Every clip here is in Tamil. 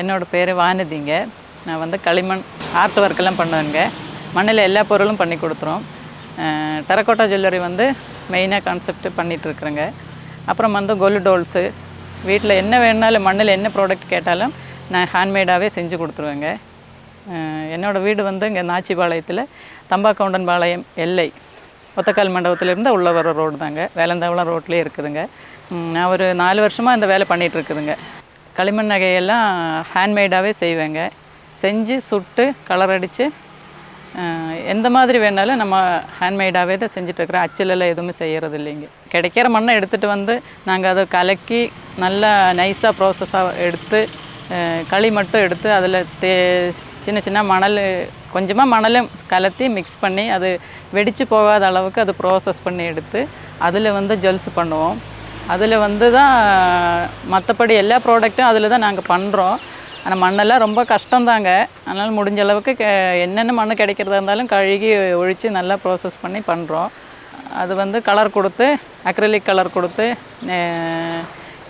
என்னோடய பேர் வானதிங்க. நான் வந்து களிமண் ஆர்ட் ஒர்க்கெல்லாம் பண்ணுவேங்க மண்ணில் எல்லா பொருளும் பண்ணி கொடுத்துரும் டெரக்கோட்டா ஜுவல்லரி வந்து மெயினாக கான்செப்ட் பண்ணிகிட்ருக்குறேங்க அப்புறம் வந்து கொலு டோல்ஸு வீட்டில் என்ன வேணுனாலும் மண்ணில் என்ன ப்ராடக்ட் கேட்டாலும் நான் ஹேண்ட்மேடாகவே செஞ்சு கொடுத்துருவேங்க. என்னோடய வீடு வந்து இங்கே நாச்சிபாளையத்தில் தம்பாக்கவுண்டன் பாளையம் எல்லை. ஒத்தக்கால் மண்டபத்திலேருந்து உள்ள வர ரோடு தாங்க. வேலந்தாவளம் ரோட்லேயே இருக்குதுங்க. நான் ஒரு நாலு வருஷமாக இந்த வேலை பண்ணிகிட்ருக்குதுங்க களிமண் நகையெல்லாம் ஹேண்ட்மேடாகவே செய்வேங்க. செஞ்சு சுட்டு கலர் அடித்து எந்த மாதிரி வேணாலும் நம்ம ஹேண்ட்மேடாகவே தான் செஞ்சிட்ருக்குறோம் அச்சிலெல்லாம் எதுவுமே செய்கிறது இல்லைங்க. கிடைக்கிற மண்ணை எடுத்துகிட்டு வந்து நாங்கள் அதை கலக்கி நல்லா நைஸாக ப்ராசஸாக எடுத்து களி மட்டும் எடுத்து அதில் தே சின்ன சின்ன மணல் கொஞ்சமாக மணலும் கலத்தி மிக்ஸ் பண்ணி அது வெடித்து போகாத அளவுக்கு அது ப்ராசஸ் பண்ணி எடுத்து அதில் வந்து ஜுவல்ஸ் பண்ணுவோம். அதில் வந்து தான் மற்றபடி எல்லா ப்ராடக்ட்டும் அதில் தான் நாங்கள் பண்ணுறோம் ஆனால் மண்ணெல்லாம் ரொம்ப கஷ்டம்தாங்க. அதனால் முடிஞ்ச அளவுக்கு கே என்னென்ன மண் கிடைக்கிறதா இருந்தாலும் கழுகி ஒழித்து நல்லா ப்ராசஸ் பண்ணி பண்ணுறோம் அது வந்து கலர் கொடுத்து அக்ரலிக் கலர் கொடுத்து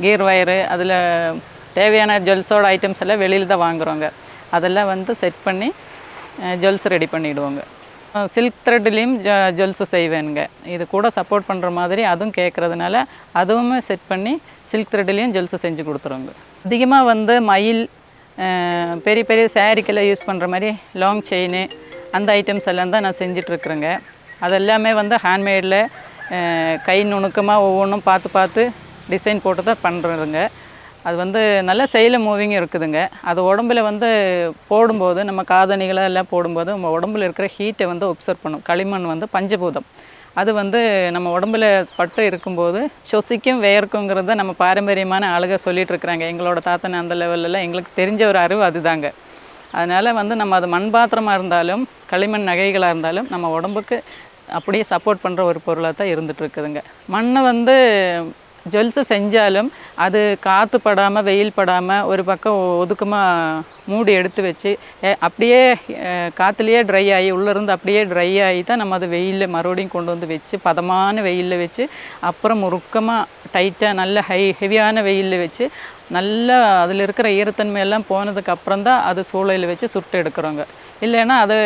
கீர் வயரு அதில் தேவையான ஜுவல்ஸோட ஐட்டம்ஸ் எல்லாம் வெளியில் தான் வாங்குறோங்க. அதெல்லாம் வந்து செட் பண்ணி ஜுவல்ஸ் ரெடி பண்ணிவிடுவோங்க சில்க் த்ரெட்லேயும் ஜ ஜுவல்ஸு செய்வேனுங்க. இது கூட சப்போர்ட் பண்ணுற மாதிரி அதுவும் கேட்குறதுனால அதுவுமே செட் பண்ணி சில்க் த்ரெட்லேயும் ஜுவல்ஸும் செஞ்சு கொடுத்துருவோங்க. அதிகமாக வந்து மயில் பெரிய பெரிய சாரிக்கெல்லாம் யூஸ் பண்ணுற மாதிரி லாங் செயின் அந்த ஐட்டம்ஸ் எல்லாம் தான் நான் செஞ்சிட்ருக்குறேங்க. அதெல்லாமே வந்து ஹேண்ட்மேடில் கை நுணுக்கமாக ஒவ்வொன்றும் பார்த்து பார்த்து டிசைன் போட்டு தான் பண்ணுறதுங்க அது வந்து நல்ல செயல மூவிங் இருக்குதுங்க. அது உடம்புல வந்து போடும்போது நம்ம காதணிகளை எல்லாம் போடும்போது நம்ம உடம்புல இருக்கிற ஹீட்டை வந்து ஒப்சர்வ் பண்ணும். களிமண் வந்து பஞ்சபூதம். அது வந்து நம்ம உடம்புல பட்டு இருக்கும்போது சொசிக்கும் வேர்க்குங்கிறத நம்ம பாரம்பரியமான ஆளுக சொல்லிகிட்டு இருக்கிறாங்க. எங்களோட தாத்தன் அந்த லெவல்லலாம் எங்களுக்கு தெரிஞ்ச ஒரு அறிவு அதுதாங்க. அதனால் வந்து நம்ம அது மண் பாத்திரமாக இருந்தாலும் களிமண் நகைகளாக இருந்தாலும் நம்ம உடம்புக்கு அப்படியே சப்போர்ட் பண்ணுற ஒரு பொருளாக தான் இருந்துகிட்ருக்குதுங்க மண்ணை வந்து ஜுவல்ஸு செஞ்சாலும் அது காற்று படாமல் வெயில் படாமல் ஒரு பக்கம் ஒதுக்கமாக மூடி எடுத்து வச்சு அப்படியே காற்றுலையே காற்றுலேயே ட்ரை ஆகி உள்ளேருந்து அப்படியே ட்ரை ஆகி தான் நம்ம அதை வெயிலில் மறுபடியும் கொண்டு வந்து வச்சு பதமான வெயிலில் வச்சு அப்புறம் முறுக்கமாக டைட்டாக நல்ல ஹை ஹெவியான வெயிலில் வச்சு நல்லா அதில் இருக்கிற ஈரத்தன்மை எல்லாம் போனதுக்கு அப்புறம் தான் அது சூளையில் வச்சு சுட்டு எடுக்கிறோங்க. இல்லைன்னா அது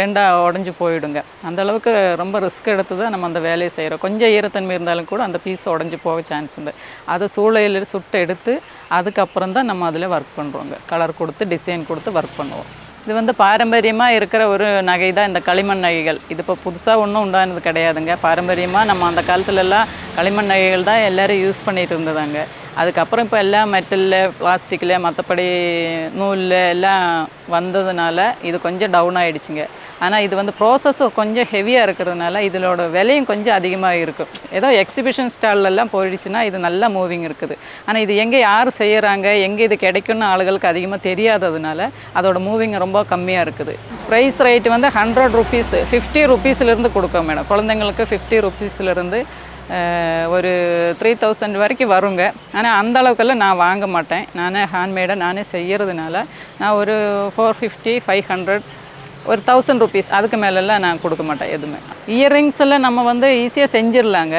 ரெண்டாக உடஞ்சி போயிடுங்க. அந்த அளவுக்கு ரொம்ப ரிஸ்க் எடுத்து தான் நம்ம அந்த வேலையை செய்கிறோம் கொஞ்சம் ஈரத்தன்மை இருந்தாலும் கூட அந்த பீஸ் உடஞ்சி போக சான்ஸ் உண்டு. அதை சூளையில் சுட்டு எடுத்து அதுக்கப்புறம் தான் நம்ம அதில் ஒர்க் பண்ணுறோங்க கலர் கொடுத்து டிசைன் கொடுத்து ஒர்க் பண்ணுவோம். இது வந்து பாரம்பரியமாக இருக்கிற ஒரு நகை தான் இந்த களிமண் நகைகள். இது இப்போ புதுசாக ஒன்றும் உண்டானது கிடையாதுங்க. பாரம்பரியமாக நம்ம அந்த காலத்துலலாம் களிமண் நகைகள் தான் எல்லோரும் யூஸ் பண்ணிட்டு இருந்ததாங்க. அதுக்கப்புறம் இப்போ எல்லாம் மெட்டலில் பிளாஸ்டிக்கில் மற்றபடி நூலில் எல்லாம் வந்ததுனால இது கொஞ்சம் டவுன் ஆகிடுச்சிங்க ஆனால் இது வந்து ப்ராசஸும் கொஞ்சம் ஹெவியாக இருக்கிறதுனால இதோட விலையும் கொஞ்சம் அதிகமாக இருக்கும் ஏதோ எக்ஸிபிஷன் ஸ்டால்லெல்லாம் போயிடுச்சுன்னா இது நல்லா மூவிங் இருக்குது. ஆனால் இது எங்கே யார் செய்கிறாங்க எங்கே இது கிடைக்கும்னு ஆளுகளுக்கு அதிகமாக தெரியாததுனால அதோட மூவிங் ரொம்ப கம்மியாக இருக்குது. ப்ரைஸ் ரேட் வந்து ஹண்ட்ரட் ருபீஸ் ஃபிஃப்டி ருபீஸ்லேருந்து கொடுக்கோம் மேடம் குழந்தைங்களுக்கு ஃபிஃப்டி ருபீஸ்லேருந்து ஒரு த்ரீ தௌசண்ட் வரைக்கும் வருங்க. ஆனால் அந்த அளவுக்கெல்லாம் நான் வாங்க மாட்டேன். நானே ஹேண்ட்மேடாக நானே செய்கிறதுனால நான் ஒரு ஃபோர் ஃபிஃப்டி ஃபைவ் ஹண்ட்ரட் ஒரு தௌசண்ட் ருபீஸ் அதுக்கு மேலெல்லாம் நான் கொடுக்க மாட்டேன் எதுவுமே. இயரிங்ஸ் எல்லாம் நம்ம வந்து ஈஸியாக செஞ்சிடலாங்க.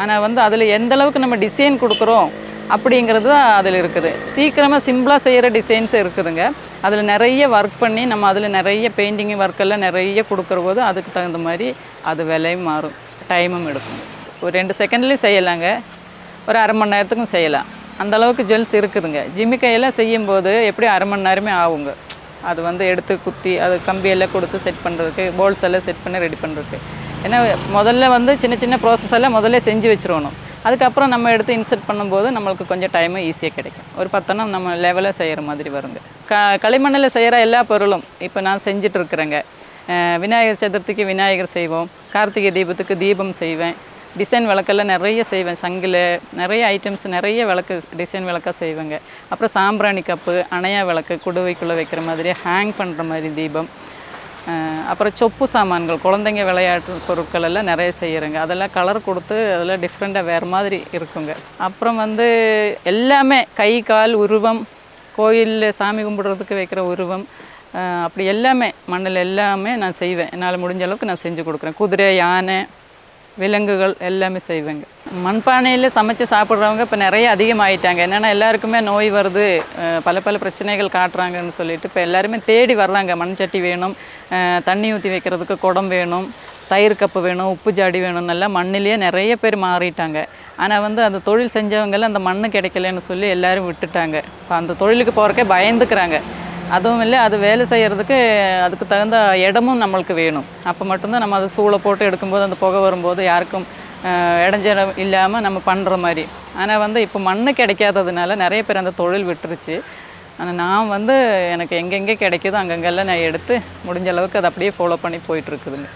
ஆனால் வந்து அதில் எந்த அளவுக்கு நம்ம டிசைன் கொடுக்குறோம் அப்படிங்கிறது தான் அதில் இருக்குது. சீக்கிரமாக சிம்பிளாக செய்கிற டிசைன்ஸ் இருக்குதுங்க. அதில் நிறைய ஒர்க் பண்ணி நம்ம அதில் நிறைய பெயிண்டிங் ஒர்க்கெல்லாம் நிறைய கொடுக்குற போது அதுக்கு தகுந்த மாதிரி அது விலையும் மாறும். டைமும் எடுக்கும். ஒரு ரெண்டு செகண்ட்லேயும் செய்யலாங்க. ஒரு அரை மணி நேரத்துக்கும் செய்யலாம். அந்தளவுக்கு ஜுவல்ஸ் இருக்குதுங்க. ஜிம்மிக்கையெல்லாம் செய்யும்போது எப்படியும் அரை மணி நேரமே ஆகுங்க. அது வந்து எடுத்து குத்தி அது கம்பியெல்லாம் கொடுத்து செட் பண்ணுறதுக்கு போல்ஸ் எல்லாம் செட் பண்ணி ரெடி பண்ணுறதுக்கு ஏன்னா முதல்ல வந்து சின்ன சின்ன ப்ராசஸ் எல்லாம் முதல்ல செஞ்சு வச்சுருவணும் அதுக்கப்புறம் நம்ம எடுத்து இன்செர்ட் பண்ணும்போது நம்மளுக்கு கொஞ்சம் டைமும் ஈஸியாக கிடைக்கும். ஒரு பத்தனம் நம்ம லெவலில் செய்கிற மாதிரி வருங்க க களிமண்ணில் செய்கிற எல்லா பொருளும் இப்போ நான் செஞ்சிட்ருக்குறேங்க விநாயகர் சதுர்த்திக்கு விநாயகர் செய்வோம். கார்த்திகை தீபத்துக்கு தீபம் செய்வேன். டிசைன் விளக்கெல்லாம் நிறைய செய்வேன். சங்கில் நிறைய ஐட்டம்ஸ் நிறைய விளக்கு டிசைன் விளக்காக செய்வேங்க. அப்புறம் சாம்பிராணி கப்பு அணையா விளக்கு குடுவைக்குள்ளே வைக்கிற மாதிரி ஹேங் பண்ணுற மாதிரி தீபம். அப்புறம் சொப்பு சாமான்கள் குழந்தைங்க விளையாட்டு பொருட்கள் எல்லாம் நிறைய செய்கிறேங்க அதெல்லாம் கலர் கொடுத்து அதெல்லாம் டிஃப்ரெண்ட்டாக வேறு மாதிரி இருக்குங்க. அப்புறம் வந்து எல்லாமே கை கால் உருவம் கோயிலில் சாமி கும்பிடுறதுக்கு வைக்கிற உருவம் அப்படி எல்லாமே மண்ணில் எல்லாமே நான் செய்வேன். என்னால் முடிஞ்ச அளவுக்கு நான் செஞ்சு கொடுக்குறேன். குதிரை யானை விலங்குகள் எல்லாமே செய்வேங்க. மண்பானையில் சமைச்சு சாப்பிட்றவங்க இப்போ நிறைய அதிகமாயிட்டாங்க. என்னென்னா எல்லாருக்குமே நோய் வருது. பல பல பிரச்சனைகள் காட்டுறாங்கன்னு சொல்லிட்டு இப்போ எல்லாருமே தேடி வர்றாங்க. மண் சட்டி வேணும் தண்ணி ஊற்றி வைக்கிறதுக்கு குடம் வேணும் தயிர் கப்பு வேணும் உப்பு ஜாடி வேணும். எல்லாம் மண்ணிலேயே நிறைய பேர் மாறிட்டாங்க. ஆனால் வந்து அந்த தொழில் செஞ்சவங்கெல்லாம் அந்த மண்ணு கிடைக்கலன்னு சொல்லி எல்லாரும் விட்டுட்டாங்க. இப்போ அந்த தொழிலுக்கு போகிறக்கே பயந்துக்கிறாங்க. அதுவும் இல்லை அது வேலை செய்கிறதுக்கு அதுக்கு தகுந்த இடமும் நம்மளுக்கு வேணும். அப்போ மட்டும்தான் நம்ம அதை சூளை போட்டு எடுக்கும்போது அந்த புகை வரும்போது யாருக்கும் இடைஞ்சலம் இல்லாமல் நம்ம பண்ணுற மாதிரி. ஆனால் வந்து இப்போ மண்ணு கிடைக்காததுனால நிறைய பேர் அந்த தொழில் விட்டுருச்சு. ஆனால் நான் வந்து எனக்கு எங்கெங்கே கிடைக்குதோ அங்கங்கெல்லாம் நான் எடுத்து முடிஞ்ச அளவுக்கு அதை அப்படியே ஃபாலோ பண்ணி போயிட்டுருக்குதுங்க